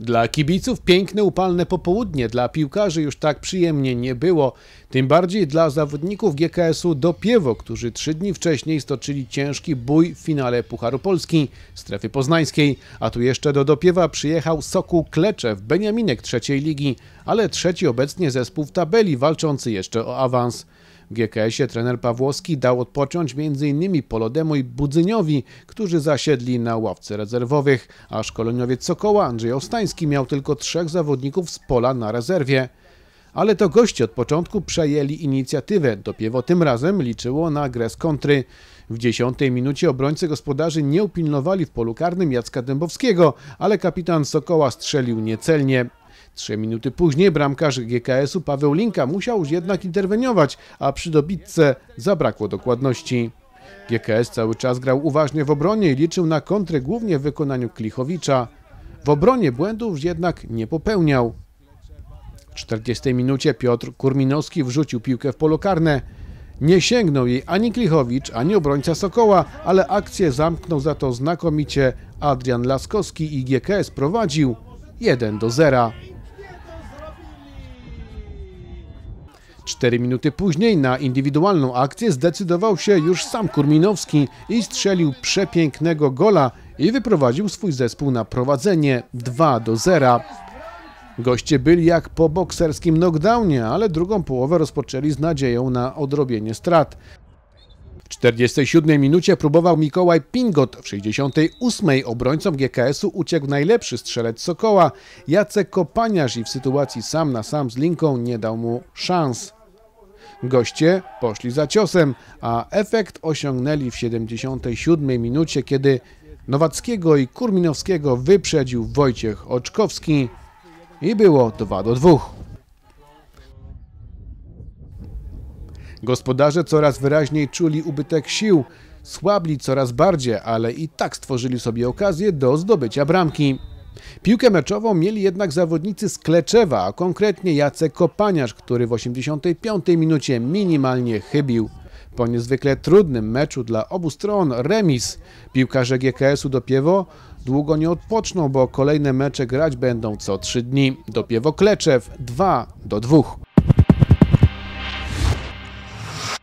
Dla kibiców piękne, upalne popołudnie, dla piłkarzy już tak przyjemnie nie było. Tym bardziej dla zawodników GKS-u Dopiewo, którzy trzy dni wcześniej stoczyli ciężki bój w finale Pucharu Polski strefy poznańskiej. A tu jeszcze do Dopiewa przyjechał Sokół Kleczew, Beniaminek trzeciej ligi, ale trzeci obecnie zespół w tabeli walczący jeszcze o awans. GKS-ie trener Pawłowski dał odpocząć m.in. Polodemu i Budzyniowi, którzy zasiedli na ławce rezerwowych, a szkoleniowiec Sokoła Andrzej Ostański miał tylko trzech zawodników z pola na rezerwie. Ale to goście od początku przejęli inicjatywę. Dopiewo tym razem liczyło na grę z kontry. W dziesiątej minucie obrońcy gospodarzy nie upilnowali w polu karnym Jacka Dębowskiego, ale kapitan Sokoła strzelił niecelnie. Trzy minuty później bramkarz GKS-u Paweł Linka musiał już jednak interweniować, a przy dobitce zabrakło dokładności. GKS cały czas grał uważnie w obronie i liczył na kontry głównie w wykonaniu Klichowicza. W obronie błędów jednak nie popełniał. W 40 minucie Piotr Kurminowski wrzucił piłkę w polo karne. Nie sięgnął jej ani Klichowicz, ani obrońca Sokoła, ale akcję zamknął za to znakomicie Adrian Laskowski i GKS prowadził 1 do 0. Cztery minuty później na indywidualną akcję zdecydował się już sam Kurminowski i strzelił przepięknego gola i wyprowadził swój zespół na prowadzenie 2 do 0. Goście byli jak po bokserskim knockdownie, ale drugą połowę rozpoczęli z nadzieją na odrobienie strat. W 47 minucie próbował Mikołaj Pingot, w 68 obrońcom GKS-u uciekł najlepszy strzelec Sokoła, Jacek Kopaniarz i w sytuacji sam na sam z Linką nie dał mu szans. Goście poszli za ciosem, a efekt osiągnęli w 77 minucie, kiedy Nowackiego i Kurminowskiego wyprzedził Wojciech Oczkowski i było 2 do 2. Gospodarze coraz wyraźniej czuli ubytek sił, słabli coraz bardziej, ale i tak stworzyli sobie okazję do zdobycia bramki. Piłkę meczową mieli jednak zawodnicy z Kleczewa, a konkretnie Jacek Kopaniarz, który w 85 minucie minimalnie chybił. Po niezwykle trudnym meczu dla obu stron remis piłkarze GKS-u Dopiewo długo nie odpoczną, bo kolejne mecze grać będą co trzy dni. Dopiewo Kleczew 2 do 2.